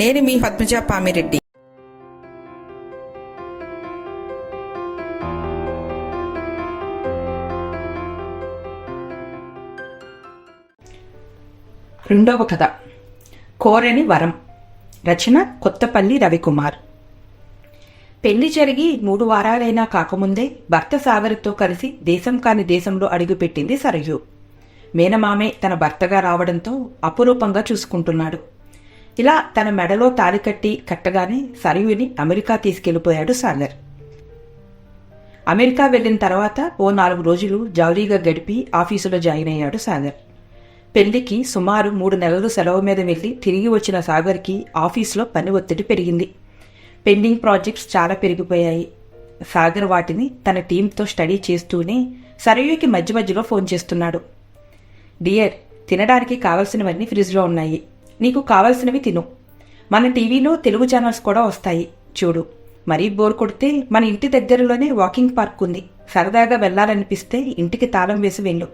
నేను మీ పద్మజ పామిరెడ్డి. రెండవ కథ. కోరని వరం. రచన కొత్తపల్లి రవికుమార్. పెళ్ళి జరిగి మూడు వారాలైనా కాకముందే భర్త సాగర్తో కలిసి దేశం కాని దేశంలో అడుగుపెట్టింది సరయు. మేనమామే తన భర్తగా రావడంతో అపురూపంగా చూసుకుంటున్నాడు. ఇలా తన మెడలో తాలి కట్టి కట్టగానే సరయుని అమెరికా తీసుకెళ్ళిపోయాడు సాగర్. అమెరికా వెళ్ళిన తర్వాత ఓ నాలుగు రోజులు జౌరీగా గడిపి ఆఫీసులో జాయిన్ అయ్యాడు సాగర్. పెళ్ళికి సుమారు మూడు నెలలు సెలవు మీద వెళ్ళి తిరిగి వచ్చిన సాగర్కి ఆఫీసులో పని ఒత్తిడి పెరిగింది. పెండింగ్ ప్రాజెక్ట్స్ చాలా పెరిగిపోయాయి. సాగర్ వాటిని తన టీంతో స్టడీ చేస్తూనే సరయుకి మధ్య మధ్యలో ఫోన్ చేస్తున్నాడు. డియర్ తినడానికి కావలసినవన్నీ ఫ్రిడ్జ్లో ఉన్నాయి. నీకు కావలసినవి తిను. మన టీవీలో తెలుగు ఛానల్స్ కూడా వస్తాయి. చూడు. మరీ బోర్ కొడితే మన ఇంటి దగ్గరలోనే వాకింగ్ పార్క్ ఉంది. సరదాగా వెళ్ళాలనిపిస్తే ఇంటికి తాళం వేసి వెళ్ళు.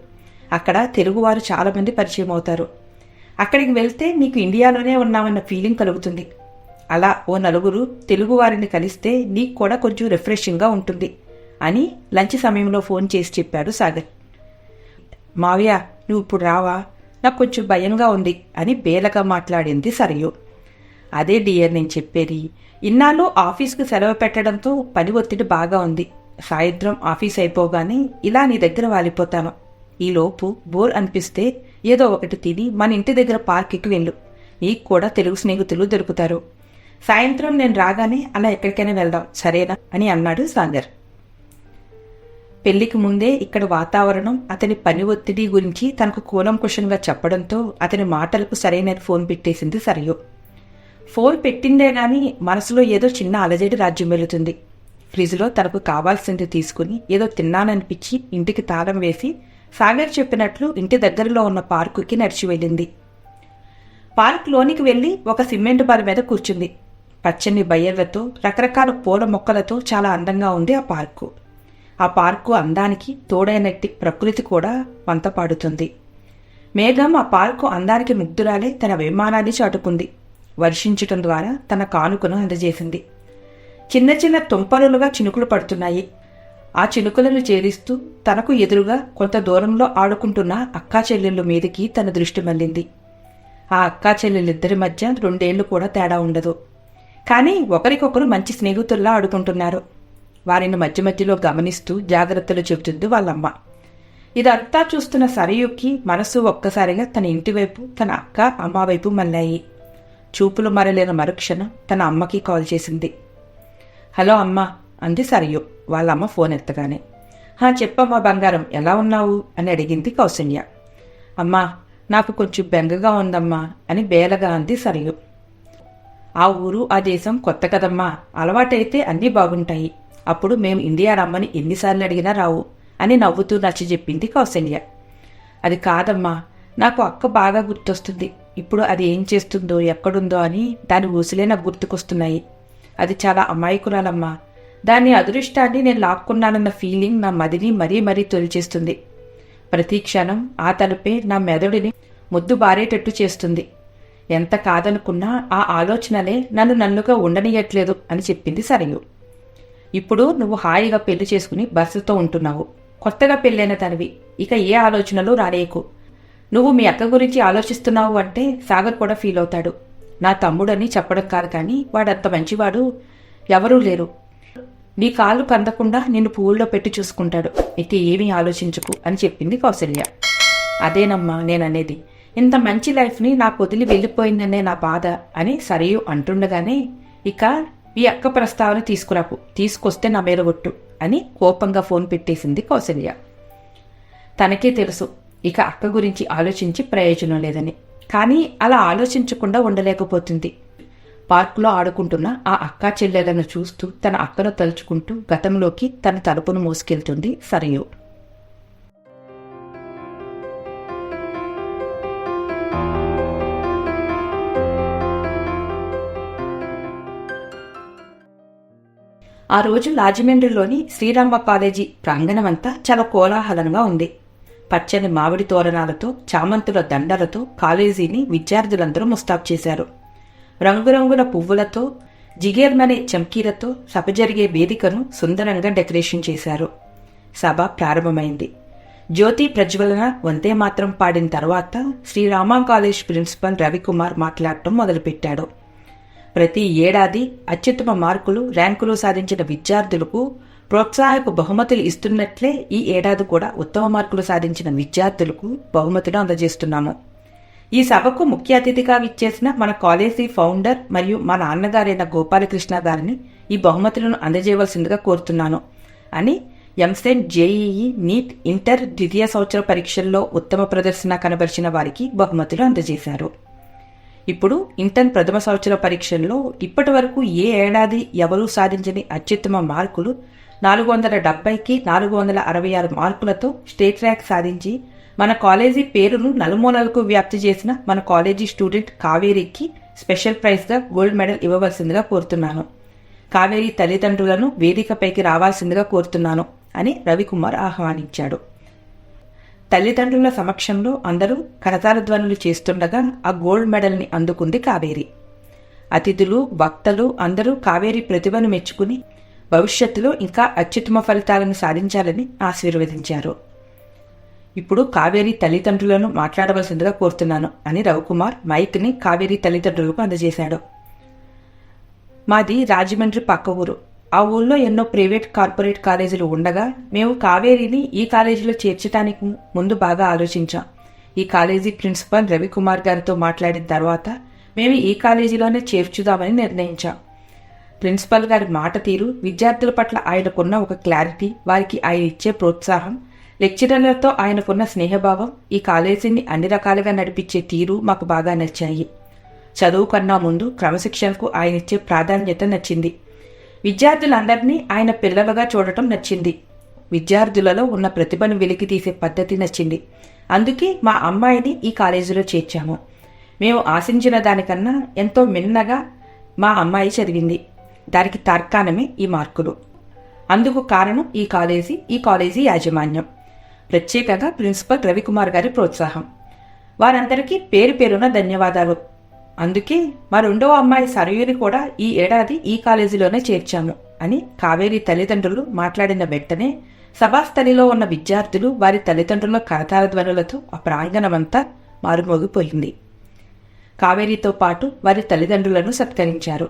అక్కడ తెలుగువారు చాలామంది పరిచయం అవుతారు. అక్కడికి వెళ్తే నీకు ఇండియాలోనే ఉన్నామన్న ఫీలింగ్ కలుగుతుంది. అలా ఓ నలుగురు తెలుగువారిని కలిస్తే నీకు కూడా కొంచెం రిఫ్రెషింగ్గా ఉంటుంది అని లంచ్ సమయంలో ఫోన్ చేసి చెప్పాడు సాగర్. మావయ్య నువ్వు ఇప్పుడు రావా? నాకు కొంచెం భయంగా ఉంది అని బేలగా మాట్లాడింది సరయు. అదే డియర్ నేను చెప్పేది ఇన్నాళ్ళు ఆఫీస్కి సెలవు పెట్టడంతో పని ఒత్తిడి బాగా ఉంది. సాయంత్రం ఆఫీస్ అయిపోగానే ఇలా నీ దగ్గర వాలిపోతాను. ఈలోపు బోర్ అనిపిస్తే ఏదో ఒకటి తిని మన ఇంటి దగ్గర పార్క్కి వెళ్ళు. నీకు కూడా తెలుగు స్నేహితులు దొరుకుతారు. సాయంత్రం నేను రాగానే అలా ఎక్కడికైనా వెళ్దాం సరేనా? అని అన్నాడు సాగర్. పెళ్ళికి ముందే ఇక్కడ వాతావరణం అతని పని ఒత్తిడి గురించి తనకు కూలంకుషంగా చెప్పడంతో అతని మాటలకు సరైన ఫోన్ పెట్టేసింది సరియు. ఫోన్ పెట్టిందే గాని మనసులో ఏదో చిన్న అలజడి రాజ్యం వెళుతుంది. ఫ్రిడ్జ్లో తనకు కావాల్సింది తీసుకుని ఏదో తిన్నాననిపించి ఇంటికి తాళం వేసి సాగర్ చెప్పినట్లు ఇంటి దగ్గరలో ఉన్న పార్కుకి నడిచి వెళ్ళింది. పార్క్ లోనికి వెళ్ళి ఒక సిమెంట్ బార్ మీద కూర్చుంది. పచ్చని బయ్యర్లతో రకరకాల పూల మొక్కలతో చాలా అందంగా ఉంది ఆ పార్కు. ఆ పార్కు అందానికి తోడైనట్టి ప్రకృతి కూడా వంతపాడుతుంది. మేఘం ఆ పార్కు అందానికి ముగ్ధురాలే తన విమానాన్ని చాటుకుంది. వర్షించటం ద్వారా తన కానుకను అందజేసింది. చిన్న చిన్న తుంపరులుగా చినుకులు పడుతున్నాయి. ఆ చినుకులను చేరిస్తూ తనకు ఎదురుగా కొంత దూరంలో ఆడుకుంటున్న అక్కా చెల్లెళ్ళ మీదకి తన దృష్టి మళ్ళింది. ఆ అక్కా చెల్లెళ్ళిద్దరి మధ్య రెండేళ్ళు కూడా తేడా ఉండదు. కానీ ఒకరికొకరు మంచి స్నేహితుల్లా ఆడుకుంటున్నారు. వారిని మధ్య మధ్యలో గమనిస్తూ జాగ్రత్తలు చెబుతుంది వాళ్ళమ్మ. ఇదంతా చూస్తున్న సరయుకి మనసు ఒక్కసారిగా తన ఇంటివైపు తన అక్క అమ్మ వైపు మళ్ళాయి. చూపులు మరలేని మరుక్షణం తన అమ్మకి కాల్ చేసింది. హలో అమ్మ అంది సరయు. వాళ్ళ అమ్మ ఫోన్ ఎత్తగానే. హా చెప్పమ్మా బంగారం ఎలా ఉన్నావు? అని అడిగింది కౌసల్య అమ్మా నాకు కొంచెం బెంగగా ఉందమ్మా అని బేలగా అంది సరయు. ఆ ఊరు ఆ దేశం కొత్త కదమ్మా. అలవాటైతే అన్నీ బాగుంటాయి. అప్పుడు మేము ఇండియా రమ్మని ఎన్నిసార్లు అడిగినా రావు అని నవ్వుతూ నచ్చి చెప్పింది కౌసల్య అది కాదమ్మా నాకు అక్క బాగా గుర్తొస్తుంది. ఇప్పుడు అది ఏం చేస్తుందో ఎక్కడుందో అని దాని ఊసులే నాకు గుర్తుకొస్తున్నాయి. అది చాలా అమాయకురాలమ్మా. దాని అదృష్టాన్ని నేను లాక్కున్నానన్న ఫీలింగ్ నా మదిని మరీ మరీ తొలిచేస్తుంది. ప్రతి క్షణం ఆ తలుపే నా మెదడుని ముద్దు బారేటట్టు చేస్తుంది. ఎంత కాదనుకున్నా ఆ ఆలోచనలే నన్ను నన్నుగా ఉండనియట్లేదు అని చెప్పింది సరయు. ఇప్పుడు నువ్వు హాయిగా పెళ్ళి చేసుకుని భర్తతో ఉంటున్నావు. కొత్తగా పెళ్ళైన తనవి. ఇక ఏ ఆలోచనలు రాలేకు. నువ్వు మీ అక్క గురించి ఆలోచిస్తున్నావు అంటే సాగర్ కూడా ఫీల్ అవుతాడు. నా తమ్ముడని చెప్పడం కాదు కానీ వాడంత మంచివాడు ఎవరూ లేరు. నీ కాళ్ళు కందకుండా నిన్ను పువ్వుల్లో పెట్టి చూసుకుంటాడు. ఇక ఏమీ ఆలోచించకు అని చెప్పింది కౌసల్య. అదేనమ్మా నేననేది. ఇంత మంచి లైఫ్ని నాకు వదిలి వెళ్ళిపోయిందనే నా బాధ అని సరియు అంటుండగానే ఇక ఈ అక్క ప్రస్తావన తీసుకురాకు తీసుకొస్తే నా మీద ఒట్టు అని కోపంగా ఫోన్ పెట్టేసింది కౌసల్య. తనకే తెలుసు ఇక అక్క గురించి ఆలోచించి ప్రయోజనం లేదని. కానీ అలా ఆలోచించకుండా ఉండలేకపోతుంది. పార్కులో ఆడుకుంటున్న ఆ అక్కా చెల్లెలను చూస్తూ తన అక్కను తలుచుకుంటూ గతంలోకి తన తలుపును మోసుకెళ్తుంది సరయు. ఆ రోజు రాజమండ్రిలోని శ్రీరామ కాలేజీ ప్రాంగణమంతా చాలా కోలాహలంగా ఉంది. పచ్చని మామిడి తోరణాలతో చామంతుల దండలతో కాలేజీని విద్యార్థులందరూ ముస్తాబ్ చేశారు. రంగురంగుల పువ్వులతో జిగేర్మనే చమ్కీలతో సభ జరిగే వేదికను సుందరంగా డెకరేషన్ చేశారు. సభ ప్రారంభమైంది. జ్యోతి ప్రజ్వలన వందే మాత్రం పాడిన తర్వాత శ్రీరామా కాలేజ్ ప్రిన్సిపల్ రవికుమార్ మాట్లాడటం మొదలుపెట్టాడు. ప్రతి ఏడాది అత్యుత్తమ మార్కులు ర్యాంకులు సాధించిన విద్యార్థులకు ప్రోత్సాహక బహుమతులు ఇస్తున్నట్లే ఈ ఏడాది కూడా ఉత్తమ మార్కులు సాధించిన విద్యార్థులకు బహుమతులు అందజేస్తున్నాము. ఈ సభకు ముఖ్య అతిథిగా విచ్చేసిన మన కాలేజీ ఫౌండర్ మరియు మా నాన్నగారైన గోపాలకృష్ణ గారిని ఈ బహుమతులను అందజేయవలసిందిగా కోరుతున్నాను అని ఎంసెట్ జేఈఈ నీట్ ఇంటర్ ద్వితీయ సంవత్సర పరీక్షల్లో ఉత్తమ ప్రదర్శన కనబరిచిన వారికి బహుమతులు అందజేశారు. ఇప్పుడు ఇంటర్ ప్రథమ సంవత్సర పరీక్షల్లో ఇప్పటి వరకు ఏ ఏడాది ఎవరూ సాధించని అత్యుత్తమ మార్కులు నాలుగు వందల డెబ్బైకి నాలుగు వందల అరవై ఆరు మార్కులతో స్టేట్ ర్యాంక్ సాధించి మన కాలేజీ పేరును నలుమూలలకు వ్యాప్తి చేసిన మన కాలేజీ స్టూడెంట్ కావేరికి స్పెషల్ ప్రైజ్గా గోల్డ్ మెడల్ ఇవ్వవలసిందిగా కోరుతున్నాను. కావేరి తల్లిదండ్రులను వేదికపైకి రావాల్సిందిగా కోరుతున్నాను అని రవికుమార్ ఆహ్వానించాడు. తల్లిదండ్రుల సమక్షంలో అందరూ కరతాల ధ్వనులు చేస్తుండగా ఆ గోల్డ్ మెడల్ని అందుకుంది కావేరి. అతిథులు వక్తలు అందరూ కావేరి ప్రతిభను మెచ్చుకుని భవిష్యత్తులో ఇంకా అత్యుత్తమ ఫలితాలను సాధించాలని ఆశీర్వదించారు. ఇప్పుడు కావేరి తల్లిదండ్రులను మాట్లాడవలసిందిగా కోరుతున్నాను అని రవికుమార్ మైక్ని కావేరి తల్లిదండ్రులకు అందజేశాడు. మాది రాజమండ్రి పక్క ఊరు. ఆ ఊళ్ళో ఎన్నో ప్రైవేట్ కార్పొరేట్ కాలేజీలు ఉండగా మేము కావేరిని ఈ కాలేజీలో చేర్చడానికి ముందు బాగా ఆలోచించాం. ఈ కాలేజీ ప్రిన్సిపల్ రవికుమార్ గారితో మాట్లాడిన తర్వాత మేము ఈ కాలేజీలోనే చేర్చుదామని నిర్ణయించాం. ప్రిన్సిపల్ గారి మాట తీరు విద్యార్థుల పట్ల ఆయనకున్న ఒక క్లారిటీ వారికి ఆయన ఇచ్చే ప్రోత్సాహం లెక్చరర్లతో ఆయనకున్న స్నేహభావం ఈ కాలేజీని అన్ని రకాలుగా నడిపించే తీరు మాకు బాగా నచ్చాయి. చదువు కన్నా ముందు క్రమశిక్షణకు ఆయన ఇచ్చే ప్రాధాన్యత నచ్చింది. విద్యార్థులందరినీ ఆయన పిల్లలుగా చూడటం నచ్చింది. విద్యార్థులలో ఉన్న ప్రతిభను వెలికి తీసే పద్ధతి నచ్చింది. అందుకే మా అమ్మాయిని ఈ కాలేజీలో చేర్చాము. మేము ఆశించిన దానికన్నా ఎంతో మిన్నగా మా అమ్మాయి చదివింది. దానికి తార్కాణమే ఈ మార్కులు. అందుకు కారణం ఈ కాలేజీ ఈ కాలేజీ యాజమాన్యం. ప్రత్యేకంగా ప్రిన్సిపల్ రవికుమార్ గారి ప్రోత్సాహం. వారందరికీ పేరు పేరున ధన్యవాదాలు. అందుకే మా రెండవ అమ్మాయి సరయుని కూడా ఈ ఏడాది ఈ కాలేజీలోనే చేర్చాము అని కావేరి తల్లిదండ్రులు మాట్లాడిన వెంటనే సభాస్థలిలో ఉన్న విద్యార్థులు వారి తల్లిదండ్రుల కరతాల ధ్వనులతో ఆ ప్రాంగణమంతా మారుమోగిపోయింది. కావేరితో పాటు వారి తల్లిదండ్రులను సత్కరించారు.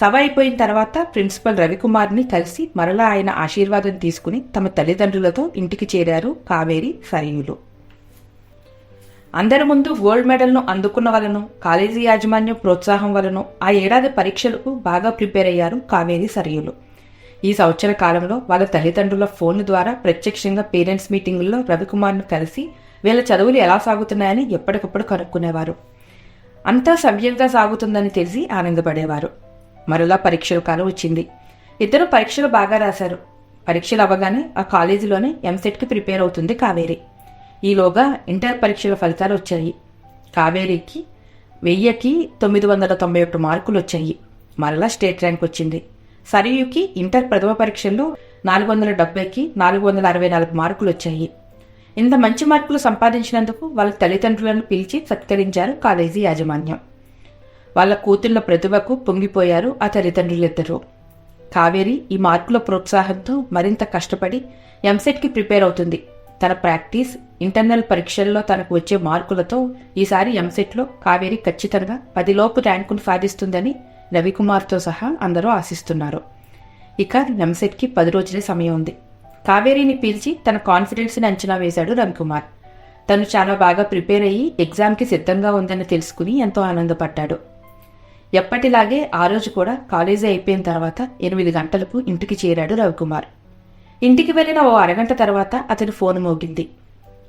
సభ అయిపోయిన తర్వాత ప్రిన్సిపల్ రవికుమార్ని కలిసి మరలా ఆయన ఆశీర్వాదం తీసుకుని తమ తల్లిదండ్రులతో ఇంటికి చేరారు కావేరి సరయులు. అందరి ముందు గోల్డ్ మెడల్ను అందుకున్న వలన కాలేజీ యాజమాన్యం ప్రోత్సాహం వలను ఆ ఏడాది పరీక్షలకు బాగా ప్రిపేర్ అయ్యారు కావేరి సరియులు. ఈ సంవత్సర కాలంలో వాళ్ళ తల్లిదండ్రుల ఫోన్ ద్వారా ప్రత్యక్షంగా పేరెంట్స్ మీటింగుల్లో రవికుమార్ను కలిసి వీళ్ళ చదువులు ఎలా సాగుతున్నాయని ఎప్పటికప్పుడు కనుక్కునేవారు. అంతా సవ్యంగా సాగుతుందని తెలిసి ఆనందపడేవారు. మరలా పరీక్షల కాలం వచ్చింది. ఇద్దరు పరీక్షలు బాగా రాశారు. పరీక్షలు అవ్వగానే ఆ కాలేజీలోనే ఎంసెట్కి ప్రిపేర్ అవుతుంది కావేరి. ఈలోగా ఇంటర్ పరీక్షల ఫలితాలు వచ్చాయి. కావేరికి వెయ్యికి తొమ్మిది వందల తొంభై ఒకటి మార్కులు వచ్చాయి. మరలా స్టేట్ ర్యాంక్ వచ్చింది. సరియుకి ఇంటర్ ప్రథమ పరీక్షల్లో నాలుగు వందల డెబ్బైకి నాలుగు వందల అరవై నాలుగు మార్కులు వచ్చాయి. ఇంత మంచి మార్కులు సంపాదించినందుకు వాళ్ళ తల్లిదండ్రులను పిలిచి సత్కరించారు కాలేజీ యాజమాన్యం. వాళ్ళ కూతుళ్ళ ప్రతిభకు పొంగిపోయారు ఆ తల్లిదండ్రులిద్దరూ. కావేరి ఈ మార్కుల ప్రోత్సాహంతో మరింత కష్టపడి ఎంసెట్కి ప్రిపేర్ అవుతుంది. తన ప్రాక్టీస్ ఇంటర్నల్ పరీక్షల్లో తనకు వచ్చే మార్కులతో ఈసారి ఎంసెట్లో కావేరి ఖచ్చితంగా పదిలోపు ర్యాంకును సాధిస్తుందని రవికుమార్తో సహా అందరూ ఆశిస్తున్నారు. ఇక ఎంసెట్కి పది రోజులే సమయం ఉంది. కావేరిని పీల్చి తన కాన్ఫిడెన్స్ని అంచనా వేశాడు రవికుమార్. తను చాలా బాగా ప్రిపేర్ అయ్యి ఎగ్జామ్కి సిద్ధంగా ఉందని తెలుసుకుని ఎంతో ఆనందపడ్డాడు. ఎప్పటిలాగే ఆ రోజు కూడా కాలేజీ అయిపోయిన తర్వాత ఎనిమిది గంటలకు ఇంటికి చేరాడు రవికుమార్. ఇంటికి వెళ్ళిన ఓ అరగంట తర్వాత అతని ఫోన్ మోగింది.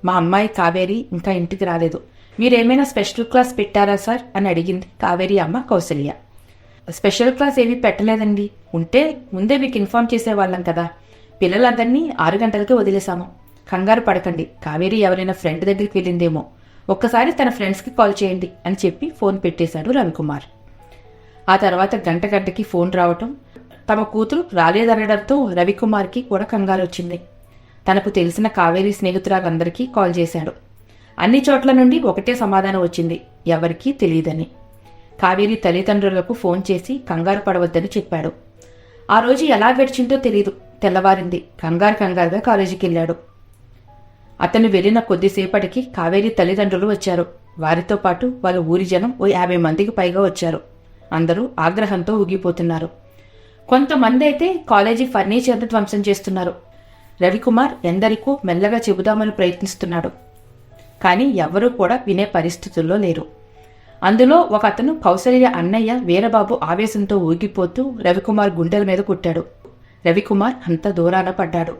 మా అమ్మాయి కావేరి ఇంకా ఇంటికి రాలేదు. మీరేమైనా స్పెషల్ క్లాస్ పెట్టారా సార్? అని అడిగింది కావేరి అమ్మ కౌసల్య. స్పెషల్ క్లాస్ ఏమీ పెట్టలేదండి. ఉంటే ముందే మీకు ఇన్ఫార్మ్ చేసేవాళ్ళం కదా. పిల్లలందరినీ ఆరు గంటలకే వదిలేశాము. కంగారు పడకండి. కావేరి ఎవరైనా ఫ్రెండ్ దగ్గరికి వెళ్ళిందేమో. ఒక్కసారి తన ఫ్రెండ్స్కి కాల్ చేయండి అని చెప్పి ఫోన్ పెట్టేశాడు రవికుమార్. ఆ తర్వాత గంట గంటకి ఫోన్ రావటం తమ కూతురు రాలేదనడంతో రవికుమార్కి కూడా కంగారు వచ్చింది తనకు తెలిసిన కావేరి స్నేహితురాలందరికీ కాల్ చేశాడు. అన్ని చోట్ల నుండి ఒకటే సమాధానం వచ్చింది. ఎవరికీ తెలియదని. కావేరి తల్లిదండ్రులకు ఫోన్ చేసి కంగారు పడవద్దని చెప్పాడు. ఆ రోజు ఎలా గడిచిందో తెలియదు తెల్లవారింది. కంగారు కంగారుగా కాలేజీకి వెళ్ళాడు అతను వెళ్ళిన కొద్దిసేపటికి కావేరి తల్లిదండ్రులు వచ్చారు. వారితో పాటు వాళ్ళ ఊరి జనం ఓ యాభై మందికి పైగా వచ్చారు. అందరూ ఆగ్రహంతో ఊగిపోతున్నారు. కొంతమంది అయితే కాలేజీ ఫర్నిచర్ను ధ్వంసం చేస్తున్నారు. రవికుమార్ ఎందరికో మెల్లగా చెబుదామని ప్రయత్నిస్తున్నాడు. కానీ ఎవరూ కూడా వినే పరిస్థితుల్లో లేరు. అందులో ఒక అతను కౌసల్య అన్నయ్య వీరబాబు ఆవేశంతో ఊగిపోతూ రవికుమార్ గుండెల మీద కుట్టాడు. రవికుమార్ అంత దూరాన పడ్డాడు.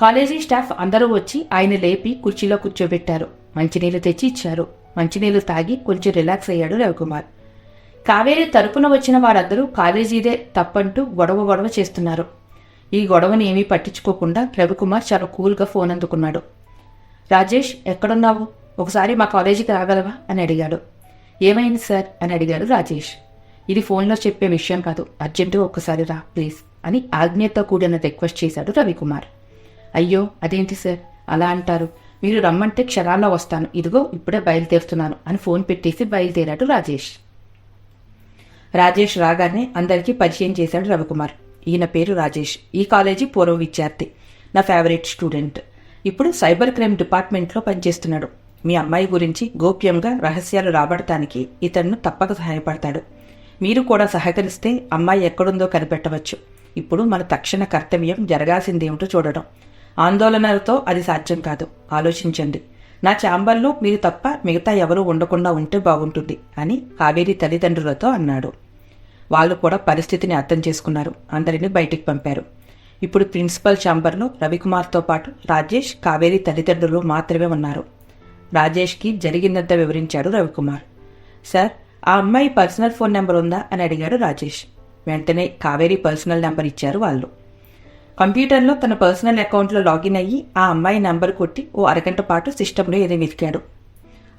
కాలేజీ స్టాఫ్ అందరూ వచ్చి ఆయన లేపి కుర్చీలో కూర్చోబెట్టారు. మంచినీళ్ళు తెచ్చి ఇచ్చారు. మంచినీళ్ళు తాగి కొంచెం రిలాక్స్ అయ్యాడు రవికుమార్. కావేరి తరపున వచ్చిన వారందరూ కాలేజీదే తప్పంటూ గొడవ గొడవ చేస్తున్నారు. ఈ గొడవని ఏమీ పట్టించుకోకుండా రవికుమార్ చాలా కూల్గా ఫోన్ అందుకున్నాడు. రాజేష్ ఎక్కడున్నావు? ఒకసారి మా కాలేజీకి రాగలవా? అని అడిగాడు. ఏమైంది సార్? అని అడిగాడు రాజేష్. ఇది ఫోన్లో చెప్పే విషయం కాదు. అర్జెంటుగా ఒక్కసారి రా ప్లీజ్ అని ఆజ్ఞతో కూడిన రిక్వెస్ట్ చేశాడు రవికుమార్. అయ్యో అదేంటి సార్? అలా అంటారు. మీరు రమ్మంటే క్షణాల్లో వస్తాను. ఇదిగో ఇప్పుడే బయలుదేరుతున్నాను అని ఫోన్ పెట్టేసి బయలుదేరాడు రాజేష్. రాజేష్ రాగానే అందరికీ పరిచయం చేశాడు రవికుమార్. ఈయన పేరు రాజేష్. ఈ కాలేజీ పూర్వ విద్యార్థి. నా ఫేవరెట్ స్టూడెంట్ ఇప్పుడు సైబర్ క్రైమ్ డిపార్ట్మెంట్లో పనిచేస్తున్నాడు. మీ అమ్మాయి గురించి గోప్యంగా రహస్యాలు రాబడటానికి ఇతను తప్పక సహాయపడతాడు. మీరు కూడా సహకరిస్తే అమ్మాయి ఎక్కడుందో కనిపెట్టవచ్చు. ఇప్పుడు మన తక్షణ కర్తవ్యం జరగాల్సిందేమిటో చూడడం. ఆందోళనలతో అది సాధ్యం కాదు. ఆలోచించండి. నా ఛాంబర్లో మీరు తప్ప మిగతా ఎవరూ ఉండకుండా ఉంటే బాగుంటుంది అని కావేరి తల్లిదండ్రులతో అన్నాడు. వాళ్ళు కూడా పరిస్థితిని అర్థం చేసుకున్నారు. అందరినీ బయటికి పంపారు. ఇప్పుడు ప్రిన్సిపల్ ఛాంబర్లో రవికుమార్తో పాటు రాజేష్ కావేరి తల్లిదండ్రులు మాత్రమే ఉన్నారు. రాజేష్కి జరిగిందంతా వివరించాడు రవికుమార్. సార్ ఆ అమ్మాయి పర్సనల్ ఫోన్ నెంబర్ ఉందా? అని అడిగాడు రాజేష్. వెంటనే కావేరి పర్సనల్ నెంబర్ ఇచ్చారు వాళ్ళు. కంప్యూటర్లో తన పర్సనల్ అకౌంట్లో లాగిన్ అయ్యి ఆ అమ్మాయి నెంబర్ కొట్టి ఓ అరగంట పాటు సిస్టంలో ఏదో వెతికాడు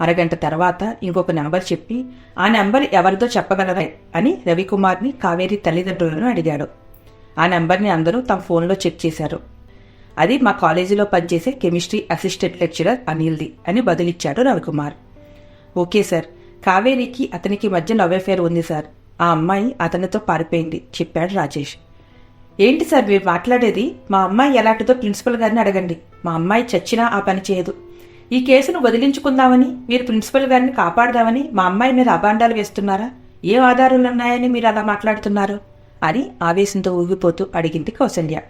అరగంట తర్వాత ఇంకొక నెంబర్ చెప్పి ఆ నెంబర్ ఎవరిదో చెప్పగలరా? అని రవికుమార్ని కావేరి తల్లిదండ్రులను అడిగాడు. ఆ నెంబర్ని అందరూ తమ ఫోన్లో చెక్ చేశారు. అది మా కాలేజీలో పనిచేసే కెమిస్ట్రీ అసిస్టెంట్ లెక్చరర్ అనిల్ది అని బదులిచ్చాడు రవికుమార్. ఓకే సార్ కావేరికి అతనికి మధ్య లవ్ అఫేర్ ఉంది సార్. ఆ అమ్మాయి అతనితో పారిపోయింది చెప్పాడు రాజేష్. ఏంటి సార్ మీరు మాట్లాడేది? మా అమ్మాయి ఎలాంటిదో ప్రిన్సిపల్ గారిని అడగండి. మా అమ్మాయి చచ్చినా ఆ పని చేయదు. ఈ కేసును వదిలించుకుందామని మీరు ప్రిన్సిపల్ గారిని కాపాడదామని మా అమ్మాయి మీద అభాండాలు వేస్తున్నారా? ఏ ఆధారాలు ఉన్నాయని మీరు అలా మాట్లాడుతున్నారు? అని ఆవేశంతో ఊగిపోతూ అడిగింది కౌసల్య.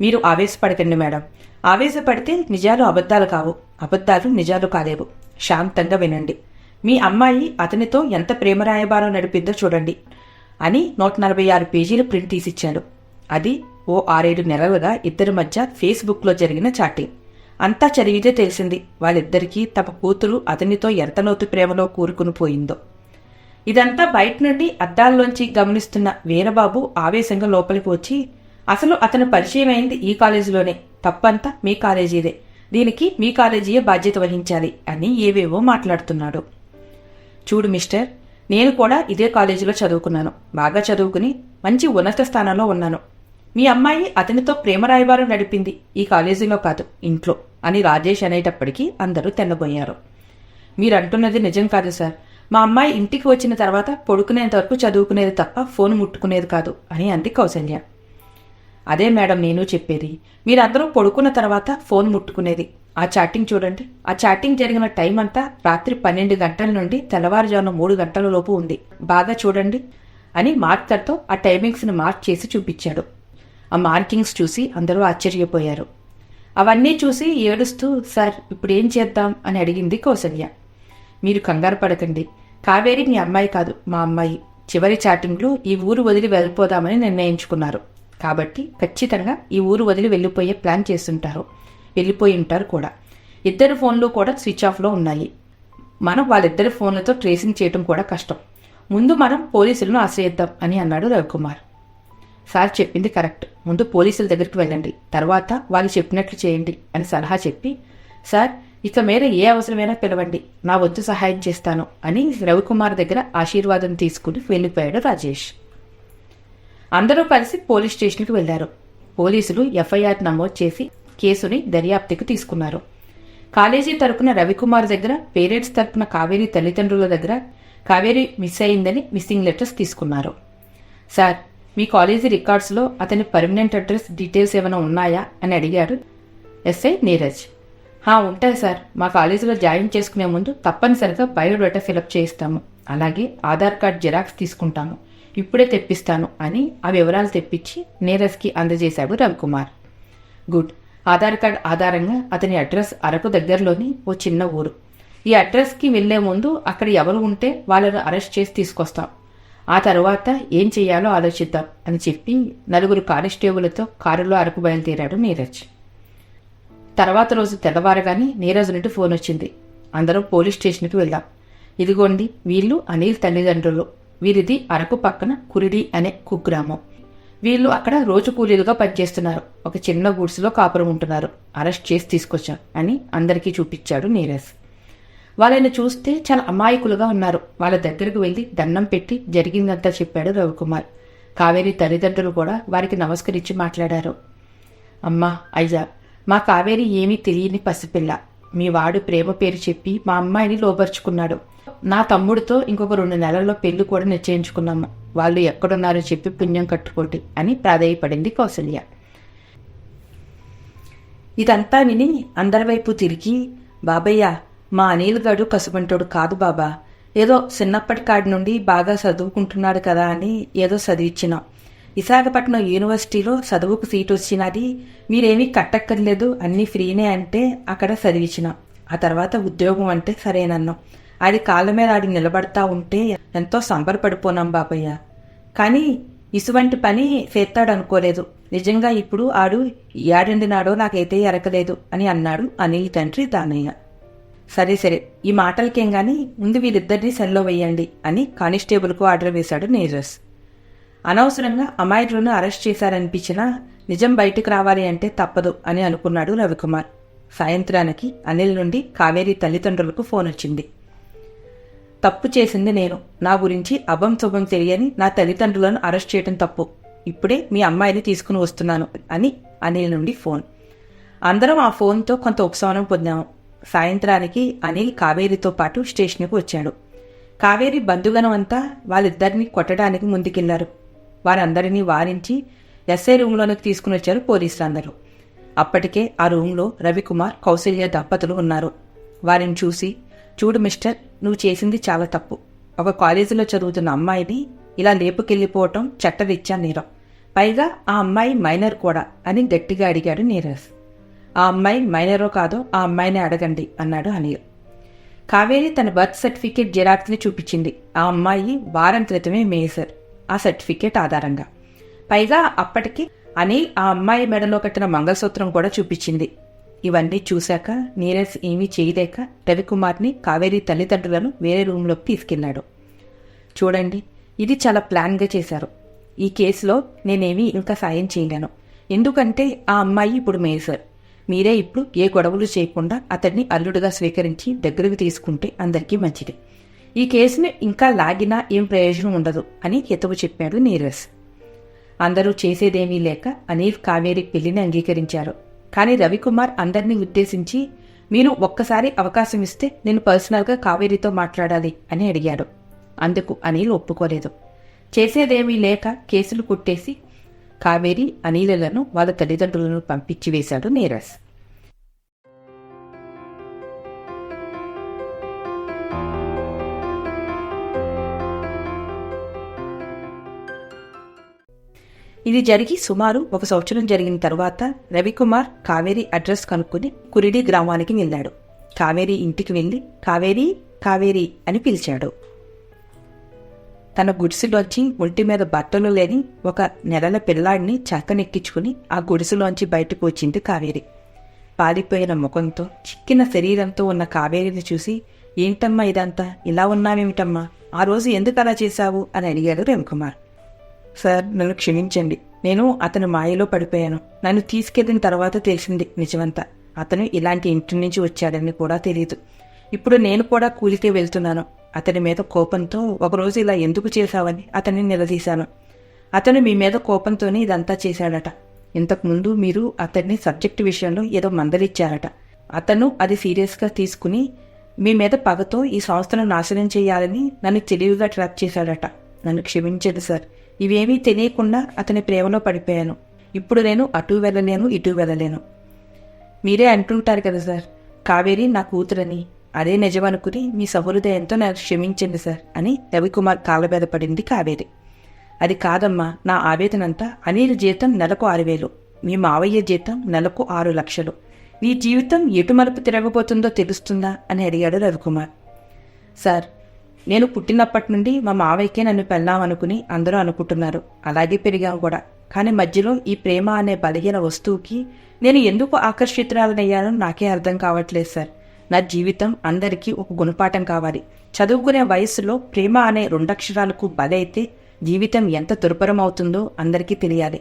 మీరు ఆవేశపడకండి మేడం. ఆవేశపడితే నిజాలు అబద్ధాలు కావు. అబద్ధాలు నిజాలు కాలేవు. శాంతంగా వినండి. మీ అమ్మాయి అతనితో ఎంత ప్రేమ రాయబారం నడిపిందో చూడండి అని నూట నలభై ఆరు పేజీలు ప్రింట్ తీసిచ్చాడు. అది ఓ ఆరేడు నెలలుగా ఇద్దరి మధ్య ఫేస్బుక్లో జరిగిన చాటింగ్. అంతా చదివితే తెలిసింది వాళ్ళిద్దరికీ తమ కూతురు అతనితో ఎంతలోతు ప్రేమలో కూరుకుని పోయిందో. ఇదంతా బయట నుండి అద్దాల్లోంచి గమనిస్తున్న వీరబాబు ఆవేశంగా లోపలికి వచ్చి అసలు అతను పరిచయం అయింది ఈ కాలేజీలోనే. తప్పంతా మీ కాలేజీదే. దీనికి మీ కాలేజీయే బాధ్యత వహించాలి అని ఏవేవో మాట్లాడుతున్నాడు. చూడు మిస్టర్ నేను కూడా ఇదే కాలేజీలో చదువుకున్నాను. బాగా చదువుకుని మంచి ఉన్నత స్థానంలో ఉన్నాను. మీ అమ్మాయి అతనితో ప్రేమ రాయబారం నడిపింది. ఈ కాలేజీలో కాదు ఇంట్లో అని రాజేష్ అనేటప్పటికీ అందరూ తెల్లబోయారు. మీరంటున్నది నిజం కాదు సార్. మా అమ్మాయి ఇంటికి వచ్చిన తర్వాత పడుకునేంత వరకు చదువుకునేది తప్ప ఫోన్ ముట్టుకునేది కాదు అని అంది కౌసల్య. అదే మేడం నేను చెప్పేది. మీరందరూ పడుకున్న తర్వాత ఫోన్ ముట్టుకునేది. ఆ చాటింగ్ చూడండి. ఆ చాటింగ్ జరిగిన టైం అంతా రాత్రి పన్నెండు గంటల నుండి తెల్లవారుజామున మూడు గంటల లోపు ఉంది. బాగా చూడండి అని మార్కర్తో ఆ టైమింగ్స్ని మార్క్ చేసి చూపించాడు. ఆ మార్కింగ్స్ చూసి అందరూ ఆశ్చర్యపోయారు. అవన్నీ చూసి ఏడుస్తూ సార్ ఇప్పుడు ఏం చేద్దాం? అని అడిగింది కౌసల్య. మీరు కంగారు పడకండి. కావేరి మీ అమ్మాయి కాదు మా అమ్మాయి. చివరి చాటింగ్లో ఈ ఊరు వదిలి వెళ్ళిపోదామని నిర్ణయించుకున్నారు. కాబట్టి ఖచ్చితంగా ఈ ఊరు వదిలి వెళ్ళిపోయే ప్లాన్ చేస్తుంటారు. వెళ్ళిపోయి ఉంటారు కూడా. ఇద్దరు ఫోన్లు కూడా స్విచ్ ఆఫ్లో ఉన్నాయి. మనం వాళ్ళిద్దరి ఫోన్లతో ట్రేసింగ్ చేయడం కూడా కష్టం. ముందు మనం పోలీసులను ఆశ్రయిద్దాం అని అన్నాడు రవికుమార్. సార్ చెప్పింది కరెక్ట్. ముందు పోలీసుల దగ్గరికి వెళ్ళండి. తర్వాత వాళ్ళు చెప్పినట్లు చేయండి అని సలహా చెప్పి సార్ ఇక మేర ఏ అవసరమైనా పిలవండి. నా వద్దు సహాయం చేస్తాను అని రవికుమార్ దగ్గర ఆశీర్వాదం తీసుకుని వెళ్ళిపోయాడు రాజేష్. అందరూ కలిసి పోలీస్ స్టేషన్కి వెళ్ళారు పోలీసులు ఎఫ్ఐఆర్ నమోదు చేసి కేసుని దర్యాప్తుకు తీసుకున్నారు. కాలేజీ తరపున రవికుమార్ దగ్గర పేరెంట్స్ తరపున కావేరి తల్లిదండ్రుల దగ్గర కావేరి మిస్ అయిందని మిస్సింగ్ లెటర్స్ తీసుకున్నారు. సార్ మీ కాలేజీ రికార్డ్స్లో అతని పర్మనెంట్ అడ్రస్ డీటెయిల్స్ ఏమైనా ఉన్నాయా అని అడిగాడు ఎస్ఐ నీరజ్. హా ఉంటాయి సార్. మా కాలేజీలో జాయిన్ చేసుకునే ముందు తప్పనిసరిగా బయోడేటా ఫిలప్ చేయిస్తాము. అలాగే ఆధార్ కార్డ్ జిరాక్స్ తీసుకుంటాము. ఇప్పుడే తెప్పిస్తాను అని ఆ వివరాలు తెప్పించి నీరజ్కి అందజేశాడు రవికుమార్. గుడ్. ఆధార్ కార్డ్ ఆధారంగా అతని అడ్రస్ అరకు దగ్గరలోని ఓ చిన్న ఊరు. ఈ అడ్రస్కి వెళ్ళే ముందు అక్కడ ఎవరు ఉంటే వాళ్ళను అరెస్ట్ చేసి తీసుకొస్తాం. ఆ తర్వాత ఏం చేయాలో ఆలోచిద్దాం అని చెప్పి నలుగురు కానిస్టేబుల్తో కారులో అరకు బయలుదేరాడు నీరజ్. తర్వాత రోజు తెల్లవారగానే నీరజ్ నుండి ఫోన్ వచ్చింది. అందరం పోలీస్ స్టేషన్కి వెళ్దాం. ఇదిగోండి వీళ్ళు అనిల్ తల్లిదండ్రులు. వీరిది అరకు పక్కన కురిడి అనే కుగ్రామం. వీళ్ళు అక్కడ రోజు కూలీలుగా పనిచేస్తున్నారు. ఒక చిన్న గూడ్స్లో కాపురం ఉంటున్నారు. అరెస్ట్ చేసి తీసుకొచ్చాం అని అందరికీ చూపించాడు నీరజ్. వాళ్ళని చూస్తే చాలా అమాయకులుగా ఉన్నారు. వాళ్ళ దగ్గరకు వెళ్ళి దండం పెట్టి జరిగిందంతా చెప్పాడు రవికుమార్. కావేరి తల్లిదండ్రులు కూడా వారికి నమస్కరించి మాట్లాడారు. అమ్మా అయ్యా మా కావేరి ఏమీ తెలియని పసిపిల్ల. మీ వాడు ప్రేమ పేరు చెప్పి మా అమ్మాయిని లోపరుచుకున్నాడు నా తమ్ముడితో ఇంకొక రెండు నెలల్లో పెళ్ళి కూడా నిశ్చయించుకున్నాము. వాళ్ళు ఎక్కడున్నారో చెప్పి పుణ్యం కట్టుకోండి అని ప్రాధేయపడింది కౌసల్య. ఇదంతా విని అందరి వైపు తిరిగి బాబయ్య మా అనిల్ గడు కసుబంటోడు కాదు బాబా. ఏదో చిన్నప్పటి కాడి నుండి బాగా చదువుకుంటున్నాడు కదా అని ఏదో చదివిచ్చినాం. విశాఖపట్నం యూనివర్సిటీలో చదువుకు సీట్ వచ్చినది మీరేమీ కట్టక్కర్లేదు అన్నీ ఫ్రీనే అంటే అక్కడ చదివించినాం ఆ తర్వాత ఉద్యోగం అంటే సరేనన్నాం. అది కాళ్ళ మీద ఆడి నిలబడతా ఉంటే ఎంతో సంబరపడిపోనాం బాబయ్య. కానీ ఇసువంటి పని చేస్తాడనుకోలేదు నిజంగా ఇప్పుడు ఆడు ఏడండినాడో నాకైతే ఎరకలేదు అని అన్నాడు అనిల్ తండ్రి దానయ్య. సరే సరే ఈ మాటలకేం గాని ముందు వీరిద్దరిని సెల్లో వేయండి అని కానిస్టేబుల్కు ఆర్డర్ వేశాడు నీరజ్ అనవసరంగా అమాయకులను అరెస్ట్ చేశారనిపించినా నిజం బయటకు రావాలి అంటే తప్పదు అని అనుకున్నాడు రవికుమార్. సాయంత్రానికి అనిల్ నుండి కావేరి తల్లిదండ్రులకు ఫోన్ వచ్చింది. తప్పు చేసింది నేను. నా గురించి అభం శుభం తెలియని నా తల్లిదండ్రులను అరెస్ట్ చేయడం తప్పు. ఇప్పుడే మీ అమ్మాయిని తీసుకుని వస్తున్నాను అని అనిల్ నుండి ఫోన్. అందరం ఆ ఫోన్తో కొంత ఉపశమనం పొందాము. సాయంత్రానికి అనిల్ కావేరితో పాటు స్టేషన్కి వచ్చాడు. కావేరి బంధుగణం అంతా వాళ్ళిద్దరిని కొట్టడానికి ముందుకెళ్ళారు. వారందరినీ వారించి ఎస్ఐ రూమ్లోనికి తీసుకుని వచ్చారు పోలీసులందరూ. అప్పటికే ఆ రూంలో రవికుమార్ కౌశల్య దంపతులు ఉన్నారు. వారిని చూసి చూడు మిస్టర్ నువ్వు చేసింది చాలా తప్పు. ఒక కాలేజీలో చదువుతున్న అమ్మాయిని ఇలా లేపుకెళ్ళిపోవటం చట్టరీత్యా నేరం. పైగా ఆ అమ్మాయి మైనర్ కూడా అని గట్టిగా అడిగాడు నీరజ్. ఆ అమ్మాయి మైనరో కాదో ఆ అమ్మాయిని అడగండి అన్నాడు అనిల్ కావేరి తన బర్త్ సర్టిఫికేట్ జిరాక్స్ని చూపించింది. ఆ అమ్మాయి వారం క్రితమే మేసర్. ఆ సర్టిఫికేట్ ఆధారంగా. పైగా అప్పటికి అనిల్ ఆ అమ్మాయి మెడలో కట్టిన మంగళసూత్రం కూడా చూపించింది. ఇవన్నీ చూశాక నీరజ్ ఏమీ చేయలేక రవికుమార్ని కావేరి తల్లిదండ్రులను వేరే రూంలోకి తీసుకెళ్ళాడు. చూడండి ఇది చాలా ప్లాన్గా చేశారు. ఈ కేసులో నేనేమీ ఇంకా సాయం చేయలేను. ఎందుకంటే ఆ అమ్మాయి ఇప్పుడు మేసర్. మీరే ఇప్పుడు ఏ గొడవలు చేయకుండా అతడిని అల్లుడుగా స్వీకరించి దగ్గరకు తీసుకుంటే అందరికీ మంచిది. ఈ కేసుని ఇంకా లాగినా ఏం ప్రయోజనం ఉండదు అని హితవు చెప్పాడు నీరజ్. అందరూ చేసేదేమీ లేక అనిల్ కావేరి పెళ్ళిని అంగీకరించారు. కానీ రవికుమార్ అందరినీ ఉద్దేశించి మీరు ఒక్కసారి అవకాశం ఇస్తే నేను పర్సనల్గా కావేరితో మాట్లాడాలి అని అడిగాడు. అందుకు అనిల్ ఒప్పుకోలేదు. చేసేదేమీ లేక కేసులు కుట్టేసి కావేరి అనిలను వాళ్ళ తల్లిదండ్రులను పంపించి వేశాడు నీరజ్ ఇది జరిగి సుమారు ఒక సంవత్సరం జరిగిన తర్వాత రవికుమార్ కావేరి అడ్రస్ కనుక్కుని కురిడి గ్రామానికి వెళ్ళాడు. కావేరి ఇంటికి వెళ్ళి కావేరి కావేరి అని పిలిచాడు. తన గుడిసెలోంచి ఒంటి మీద బట్టలు లేని ఒక నెలల పిల్లాడిని చక్కనెక్కించుకుని ఆ గుడిసెలోంచి బయటకు వచ్చింది కావేరి. పాలిపోయిన ముఖంతో చిక్కిన శరీరంతో ఉన్న కావేరిని చూసి ఏంటమ్మా ఇదంతా? ఇలా ఉన్నావేమిటమ్మా? ఆ రోజు ఎందుకు అలా చేశావు? అని అడిగాడు రవికుమార్ సార్ నన్ను క్షమించండి. నేను అతను మాయలో పడిపోయాను. నన్ను తీసుకెళ్ళిన తర్వాత తెలిసింది నిజమంతా. అతను ఇలాంటి ఇంటి నుంచి వచ్చాడని కూడా తెలియదు ఇప్పుడు నేను కూడా కూలికే వెళ్తున్నాను. అతని మీద కోపంతో ఒకరోజు ఇలా ఎందుకు చేశావని అతన్ని నిలదీశాను. అతను మీ మీద కోపంతోనే ఇదంతా చేశాడట. ఇంతకుముందు మీరు అతన్ని సబ్జెక్ట్ విషయంలో ఏదో మందలిచ్చారట. అతను అది సీరియస్గా తీసుకుని మీ మీద పగతో ఈ సంస్థను నాశనం చేయాలని నన్ను తెలివిగా ట్రాప్ చేశాడట. నన్ను క్షమించండి సార్. ఇవేమీ తెలియకుండా అతని ప్రేమలో పడిపోయాను. ఇప్పుడు నేను అటు వెళ్ళలేను ఇటు వెళ్ళలేను. మీరే అంటుంటారు కదా సార్ కావేరి నా కూతురని అదే నిజమనుకుని మీ సహృదయంతో నాకు క్షమించండి సార్ అని రవికుమార్ కాళ్ళ పడింది కావేరి. అది కాదమ్మా నా ఆవేదనంతా అనిల్ జీతం నెలకు ఆరు వేలు మీ మావయ్య జీతం నెలకు ఆరు లక్షలు. నీ జీవితం ఎటు మలుపు తిరగబోతుందో తెలుస్తుందా అని అడిగాడు రవికుమార్. సార్ నేను పుట్టినప్పటి నుండి మా మావయ్యకే నన్ను పెళ్ళామనుకుని అందరూ అనుకుంటున్నారు అలాగే పెరిగాం కూడా. కానీ మధ్యలో ఈ ప్రేమ అనే బలహీన వస్తువుకి నేను ఎందుకు ఆకర్షితురాలనయ్యానో నాకే అర్థం కావట్లేదు సార్. నా జీవితం అందరికీ ఒక గుణపాఠం కావాలి. చదువుకునే వయసులో ప్రేమ అనే రెండక్షరాలకు బలైతే జీవితం ఎంత దుర్భరం అవుతుందో అందరికీ తెలియాలి.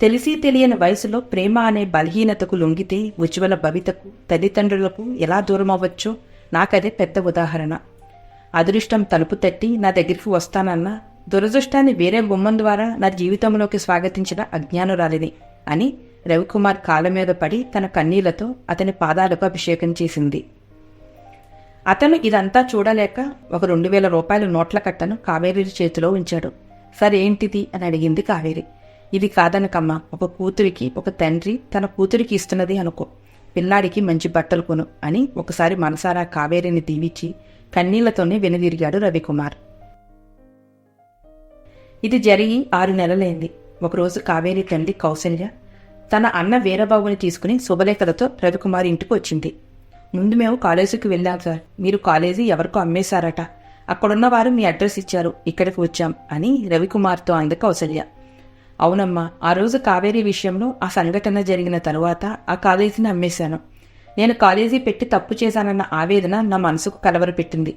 తెలిసి తెలియని వయసులో ప్రేమ అనే బలహీనతకు లొంగితే ఉజ్వల భవితకు తల్లిదండ్రులకు ఎలా దూరం అవ్వచ్చో నాకదే పెద్ద ఉదాహరణ. అదృష్టం తలుపు తట్టి నా దగ్గరికి వస్తానన్న దురదృష్టాన్ని వేరే గుమ్మం ద్వారా నా జీవితంలోకి స్వాగతించిన అజ్ఞానురాలిని అని రవికుమార్ కాళ్ళ మీద పడి తన కన్నీళ్ళతో అతని పాదాలకు అభిషేకం చేసింది. అతను ఇదంతా చూడలేక ఒక రెండు వేల రూపాయల నోట్ల కట్టను కావేరి చేతిలో ఉంచాడు. సరేంటిది అని అడిగింది కావేరి. ఇది కాదనకమ్మా ఒక కూతురికి ఒక తండ్రి తన కూతురికి ఇస్తున్నది అనుకో. పిల్లాడికి మంచి బట్టలు కొను అని ఒకసారి మనసారా కావేరిని దీవించి కన్నీళ్ళతోనే వెనుదిరిగాడు రవికుమార్. ఇది జరిగి ఆరు నెలలైంది. ఒకరోజు కావేరి తండ్రి కౌశల్య తన అన్న వీరబాబుని తీసుకుని శుభలేఖలతో రవికుమార్ ఇంటికి వచ్చింది. ముందు మేము కాలేజీకి వెళ్ళాం సార్. మీరు కాలేజీ ఎవరికో అమ్మేశారట. అక్కడున్న వారు మీ అడ్రస్ ఇచ్చారు. ఇక్కడికి వచ్చాం అని రవికుమార్తో అంది కౌసల్య. అవునమ్మా ఆ రోజు కావేరీ విషయంలో ఆ సంఘటన జరిగిన తరువాత ఆ కాలేజీని అమ్మేశాను. నేను కాలేజీ పెట్టి తప్పు చేశానన్న ఆవేదన నా మనసుకు కలవరపెట్టింది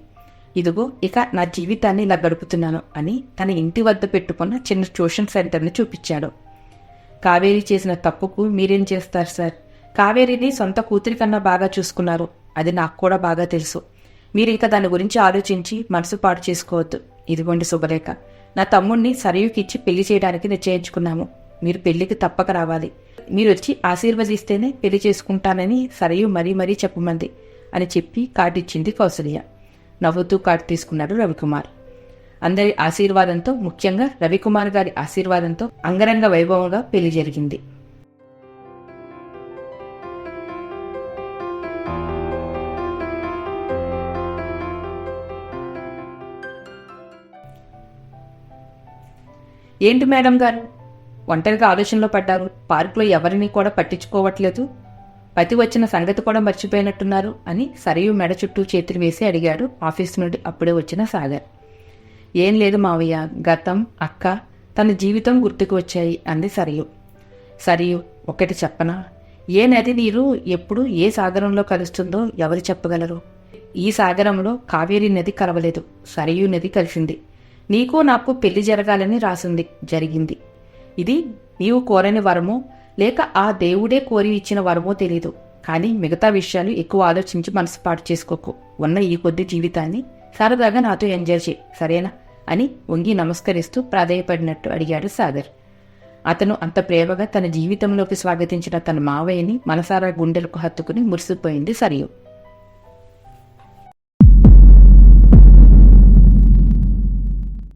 ఇదిగో ఇక నా జీవితాన్ని ఇలా గడుపుతున్నాను అని తన ఇంటి వద్ద పెట్టుకున్న చిన్న ట్యూషన్ సెంటర్ని చూపించాడు. కావేరి చేసిన తప్పుకు మీరేం చేస్తారు సార్? కావేరిని సొంత కూతురి కన్నా బాగా చూసుకున్నారు. అది నాకు కూడా బాగా తెలుసు. మీరు ఇంకా దాని గురించి ఆలోచించి మనసు పాటు చేసుకోవద్దు. ఇదిగోండి శుభలేఖ నా తమ్ముణ్ణి సరయుకిచ్చి పెళ్ళి చేయడానికి నిశ్చయించుకున్నాము. మీరు పెళ్ళికి తప్పక రావాలి. మీరు వచ్చి ఆశీర్వదిస్తేనే పెళ్ళి చేసుకుంటానని సరయు మరీ మరీ చెప్పమంది అని చెప్పి కార్డు ఇచ్చింది కౌసల్య. నవ్వుతూ కార్డు తీసుకున్నాడు రవికుమార్. అందరి ఆశీర్వాదంతో ముఖ్యంగా రవికుమార్ గారి ఆశీర్వాదంతో అంగరంగ వైభవంగా పెళ్ళి జరిగింది. ఏంటి మేడం గారు? ఒంటరిగా ఆలోచనలో పడ్డారు. పార్కులో ఎవరిని కూడా పట్టించుకోవట్లేదు. పతి వచ్చిన సంగతి కూడా మర్చిపోయినట్టున్నారు అని సరియు మెడ చుట్టూ చేతులు వేసి అడిగాడు. ఆఫీస్ నుండి అప్పుడే వచ్చిన సాగర్. ఏం లేదు మావయ్య గతం అక్క తన జీవితం గుర్తుకు వచ్చాయి అంది సరియు. సరియు ఒకటి చెప్పనా? ఏ నది నీరు ఎప్పుడు ఏ సాగరంలో కలుస్తుందో ఎవరు చెప్పగలరు? ఈ సాగరంలో కావేరీ నది కలవలేదు సరియు నది కలిసింది. నీకు నాకు పెళ్ళి జరగాలని రాసింది జరిగింది. ఇది నీవు కోరని వరమో లేక ఆ దేవుడే కోరి ఇచ్చిన వరమో తెలీదు. కానీ మిగతా విషయాలు ఎక్కువ ఆలోచించి మనసు పాటు చేసుకోకు. ఉన్న ఈ కొద్ది జీవితాన్ని సరదాగా నాతో ఎంజాయ్ చేయి సరేనా? అని వంగి నమస్కరిస్తూ ప్రాధేయపడినట్టు అడిగాడు సాగర్. అతను అంత ప్రేమగా తన జీవితంలోకి స్వాగతించిన తన మావయ్యని మనసారా గుండెలకు హత్తుకుని మురిసిపోయింది సరియు.